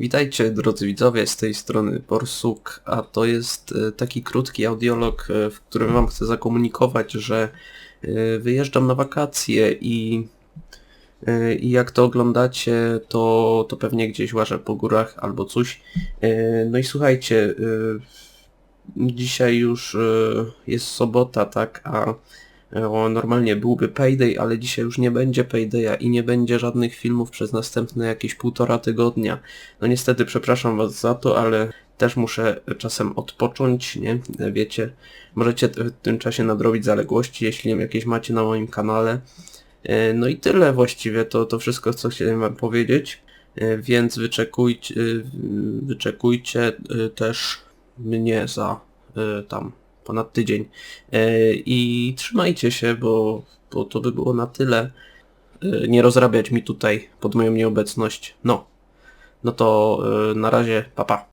Witajcie drodzy widzowie, z tej strony Borsuk, a to jest e, taki krótki audiolog, e, w którym wam chcę zakomunikować, że e, wyjeżdżam na wakacje i, i jak to oglądacie, to, to pewnie gdzieś łażę po górach albo coś. No i słuchajcie, dzisiaj już jest sobota, tak, a o, normalnie byłby payday, ale dzisiaj już nie będzie paydaya i nie będzie żadnych filmów przez następne jakieś półtora tygodnia. No niestety przepraszam was za to, ale też muszę czasem odpocząć, nie? Wiecie, możecie w tym czasie nadrobić zaległości, jeśli jakieś macie na moim kanale. E, No i tyle właściwie, to, to wszystko, co chciałem wam powiedzieć. E, Więc wyczekujcie, e, wyczekujcie też mnie za tam ponad tydzień. E, I trzymajcie się, bo, bo to by było na tyle. E, Nie rozrabiać mi tutaj pod moją nieobecność. No. No to e, na razie, papa. Pa.